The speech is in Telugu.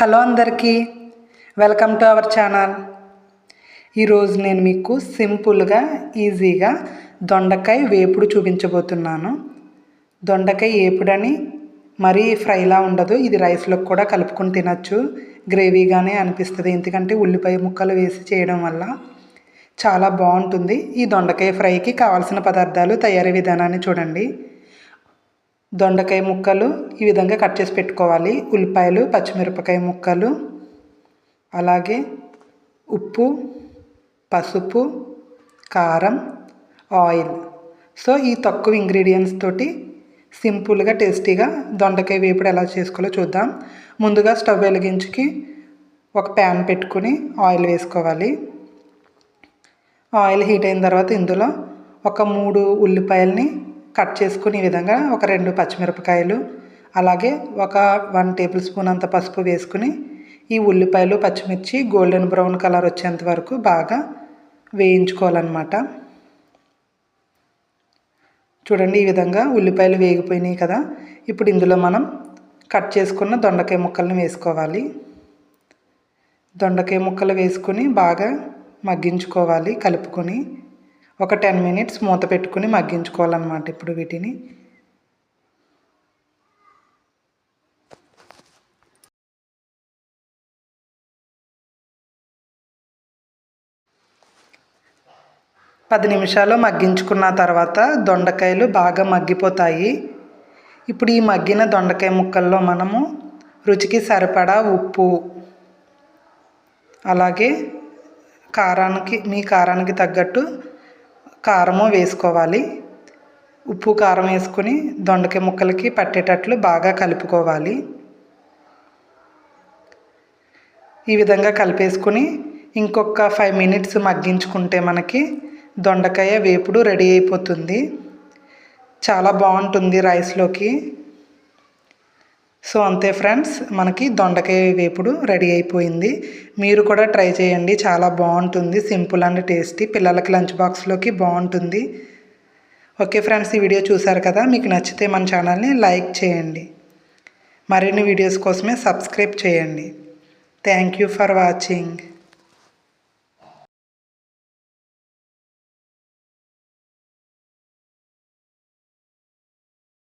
హలో అందరికీ వెల్కమ్ టు అవర్ ఛానల్. ఈరోజు నేను మీకు సింపుల్గా ఈజీగా దొండకాయ వేపుడు చూపించబోతున్నాను. దొండకాయ వేపుడని మరీ ఫ్రైలా ఉండదు ఇది రైస్లోకి కూడా కలుపుకొని తినచ్చు. గ్రేవీగానే అనిపిస్తుంది ఎందుకంటే ఉల్లిపాయ ముక్కలు వేసి చేయడం వల్ల చాలా బాగుంటుంది. ఈ దొండకాయ ఫ్రైకి కావాల్సిన పదార్థాలు తయారీ విధానాన్ని చూడండి. దొండకాయ ముక్కలు ఈ విధంగా కట్ చేసి పెట్టుకోవాలి. ఉల్లిపాయలు పచ్చిమిరపకాయ ముక్కలు అలాగే ఉప్పు పసుపు కారం ఆయిల్. సో ఈ తక్కువ ఇంగ్రీడియంట్స్ తోటి సింపుల్గా టేస్టీగా దొండకాయ వేపుడు ఎలా చేసుకోవాలో చూద్దాం. ముందుగా స్టవ్ వెలిగించుకి ఒక ప్యాన్ పెట్టుకుని ఆయిల్ వేసుకోవాలి. ఆయిల్ హీట్ అయిన తర్వాత ఇందులో ఒక మూడు ఉల్లిపాయల్ని కట్ చేసుకుని ఈ విధంగా ఒక రెండు పచ్చిమిరపకాయలు అలాగే ఒక వన్ టేబుల్ స్పూన్ అంత పసుపు వేసుకుని ఈ ఉల్లిపాయలు పచ్చిమిర్చి గోల్డెన్ బ్రౌన్ కలర్ వచ్చేంత వరకు బాగా వేయించుకోవాలన్నమాట. చూడండి ఈ విధంగా ఉల్లిపాయలు వేగిపోయినాయి కదా. ఇప్పుడు ఇందులో మనం కట్ చేసుకున్న దొండకాయ ముక్కలను వేసుకోవాలి. దొండకాయ ముక్కలు వేసుకుని బాగా మగ్గించుకోవాలి కలుపుకొని. ఒక టెన్ మినిట్స్ మూత పెట్టుకుని మగ్గించుకోవాలన్నమాట ఇప్పుడు వీటిని. పది నిమిషాలు మగ్గించుకున్న తర్వాత దొండకాయలు బాగా మగ్గిపోతాయి. ఇప్పుడు ఈ మగ్గిన దొండకాయ ముక్కల్లో మనము రుచికి సరిపడా ఉప్పు అలాగే కారానికి మీ కారానికి తగ్గట్టు కారము వేసుకోవాలి. ఉప్పు కారం వేసుకొని దొండకాయ ముక్కలకి పట్టేటట్లు బాగా కలుపుకోవాలి. ఈ విధంగా కలిపేసుకుని ఇంకొక ఫైవ్ మినిట్స్ మగ్గించుకుంటే మనకి దొండకాయ వేపుడు రెడీ అయిపోతుంది. చాలా బాగుంటుంది రైస్లోకి. సో అంతే ఫ్రెండ్స్ మనకి దొండకాయ వేపుడు రెడీ అయిపోయింది. మీరు కూడా ట్రై చేయండి చాలా బాగుంటుంది సింపుల్ అండ్ టేస్టీ. పిల్లలకి లంచ్ బాక్స్లోకి బాగుంటుంది. ఓకే ఫ్రెండ్స్ ఈ వీడియో చూసారు కదా మీకు నచ్చితే మన ఛానల్ని లైక్ చేయండి. మరిన్ని వీడియోస్ కోసమే సబ్స్క్రైబ్ చేయండి. Thank you for watching.